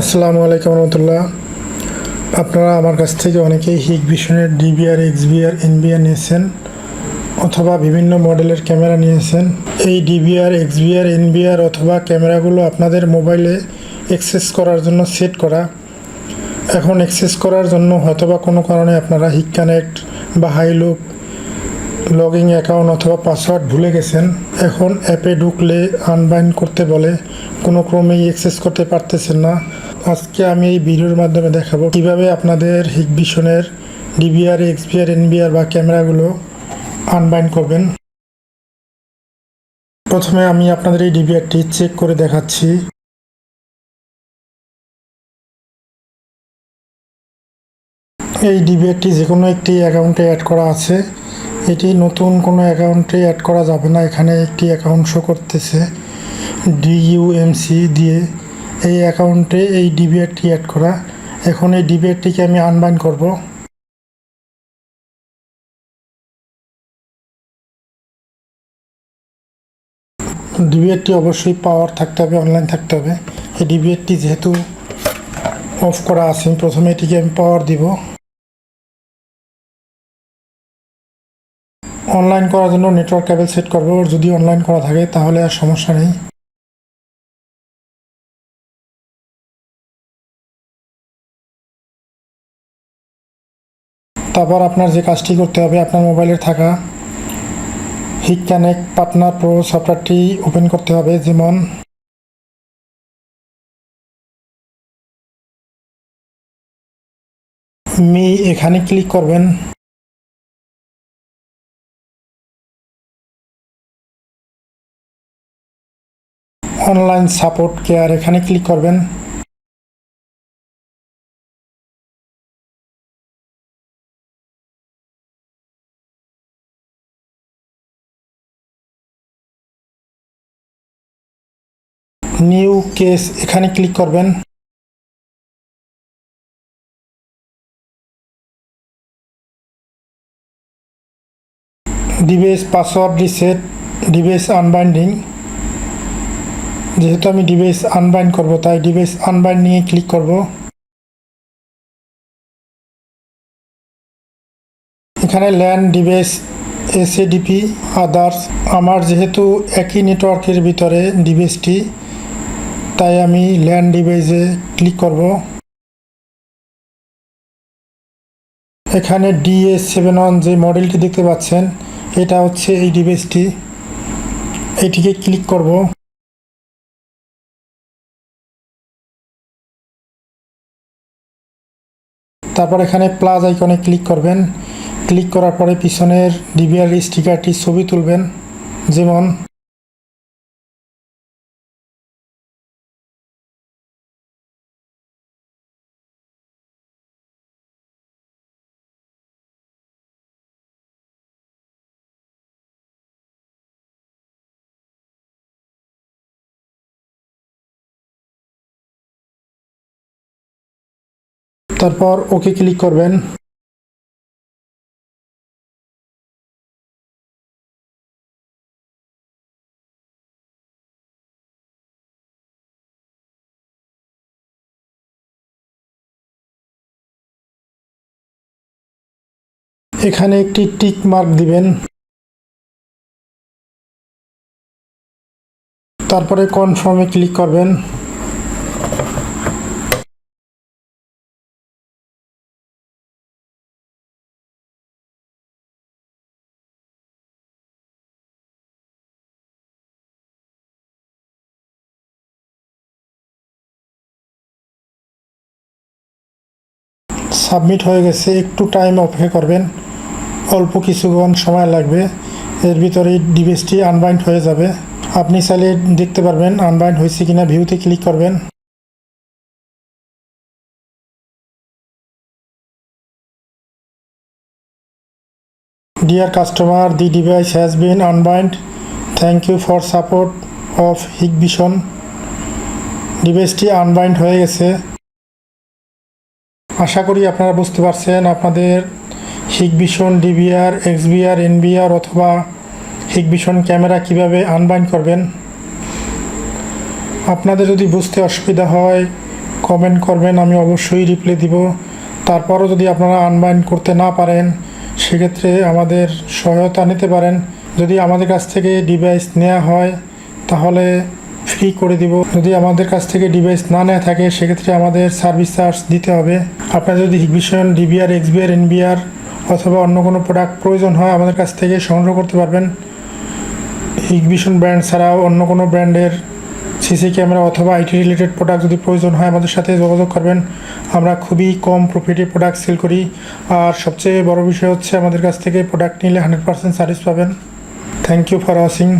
আসসালামু আলাইকুম রহমতুল্লাহ। আপনারা আমার কাছ থেকে অনেকেই হিক ভিশনের ডিবিআর, এক্সবিআর, এনবিআর নিয়েছেন অথবা বিভিন্ন মডেলের ক্যামেরা নিয়েছেন। এই ডিবিআর, এক্সবিআর, এনবিআর অথবা ক্যামেরাগুলো আপনাদের মোবাইলে অ্যাক্সেস করার জন্য সেট করা। এখন অ্যাক্সেস করার জন্য হয়তোবা কোনো কারণে আপনারা হিক কানেক্ট বা হাইলুক লগিং অ্যাকাউন্ট অথবা পাসওয়ার্ড ভুলে গেছেন। এখন অ্যাপে ঢুকলে আনবাইন করতে বলে, কোনো ক্রমেই অ্যাক্সেস করতে পারতেছেন না। আজকে আমি এই ভিডিওর মাধ্যমে দেখাবো কীভাবে আপনাদের হিগভিশনের ডিবিআর এক্সবিআর এনবিআর বা ক্যামেরাগুলো আনবাইন্ড করবেন। প্রথমে আমি আপনাদের এই ডিবিআরটি চেক করে দেখাচ্ছি। এই ডিবিআরটি যে কোনো একটি অ্যাকাউন্টে অ্যাড করা আছে। এটি নতুন কোনো অ্যাকাউন্টে অ্যাড করা যাবে না। এখানে একটি অ্যাকাউন্ট শো করতেছে ডিইউএমসি দিয়ে। এই অ্যাকাউন্টে এই ডিবিআরটি অ্যাড করা। এখন এই ডিবিআরটিকে আমি আনবাইন করব। ডিবিআরটি অবশ্যই পাওয়ার থাকতে হবে, অনলাইন থাকতে হবে। এই ডিবিআরটি যেহেতু অফ করা আছে প্রথমে এটিকে আমি পাওয়ার দিব। অনলাইন করার জন্য নেটওয়ার্ক কেবল সেট করব। যদি অনলাইন করা থাকে, তাহলে আর সমস্যা নেই। তারপর আপনার যে কাজটি করতে হবে, আপনার মোবাইলে থাকা, হিট কানেক্ট পার্টনার প্রো সফটওয়্যারটি ওপেন করতে হবে, যেমন মি, এখানে ক্লিক করবেন। অনলাইন সাপোর্ট কেয়ার, এখানে ক্লিক করবেন। নিউ কেস, এখানে ক্লিক করবেন। Device password reset, device unbinding. যেহেতু আমি ডিভাইস আনবাইন্ড করব, তাই ডিভাইস আনবাইন্ড নিয়ে ক্লিক করব। এখানে ল্যান্ড ডিভাইস, এসএডিপি, আদার্স। আমার যেহেতু একই নেটওয়ার্কের ভিতরে ডিভাইসটি তাই আমি ল্যান্ড ডিভাইসে ক্লিক করব। এখানে ডিএস সেভেন ওয়ান যে মডেলটি দেখতে পাচ্ছেন, এটা হচ্ছে এই ডিভাইসটি। এটিকে ক্লিক করব। তারপর এখানে প্লাস আইকনে ক্লিক করবেন। ক্লিক করার পরে পিছনের ডিবিআর স্টিকারটি ছবি তুলবেন, যেমন তারপর ওকে ক্লিক করবেন। এখানে একটি টিক মার্ক দিবেন। তারপরে কনফার্মে ক্লিক করবেন। সাবমিট হয়ে গেছে একটু টাইম অপেক্ষা করবেন। অল্প কিছুক্ষণ সময় লাগবে। এর ভিতরে ডিভাইসটি আনবাইন্ড হয়ে যাবে। আপনি চাইলে দেখতে পারবেন আনবাইন্ড হয়েছে কিনা ভিউতে ক্লিক করবেন। Dear customer, the device has been unbound. Thank you for support of Hikvision. ডিভাইসটি আনবাইন্ড হয়ে গেছে। আশা করি আপনারা বুঝতে পারছেন, আপনাদের হিগভিশন, ডিবিআর, এক্সবিআর, এনবিআর অথবা হিগভিশন ক্যামেরা কীভাবে আনবাইন্ড করবেন, আপনাদের যদি বুঝতে অসুবিধা হয় কমেন্ট করবেন, আমি অবশ্যই রিপ্লাই দিব। তারপরও যদি আপনারা আনবাইন্ড করতে না পারেন, সেক্ষেত্রে আমাদের সহায়তা নিতে পারেন। যদি আমাদের কাছ থেকে ডিভাইস নেওয়া হয়, তাহলে ফ্রি করে দিব। যদি আমাদের কাছ থেকে ডিভাইস না নেওয়া থাকে, সেক্ষেত্রে আমাদের সার্ভিস চার্জ দিতে হবে। আপনার যদি হিগভিশন ডিবিআর এক্সবিআর এনবিআর অথবা অন্য কোনো প্রোডাক্ট প্রয়োজন হয়, আমাদের কাছ থেকে সংগ্রহ করতে পারবেন। হিগভিশন ব্র্যান্ড ছাড়াও অন্য কোনো ব্র্যান্ডের সিসি ক্যামেরা অথবা আইটি রিলেটেড প্রোডাক্ট যদি প্রয়োজন হয়, আমাদের সাথে যোগাযোগ করবেন। আমরা খুবই কম প্রফিটে প্রোডাক্ট সেল করি। আর সবচেয়ে বড় বিষয় হচ্ছে, আমাদের কাছ থেকে প্রোডাক্ট নিলে হান্ড্রেড পার্সেন্ট সার্ভিস পাবেন। Thank you for watching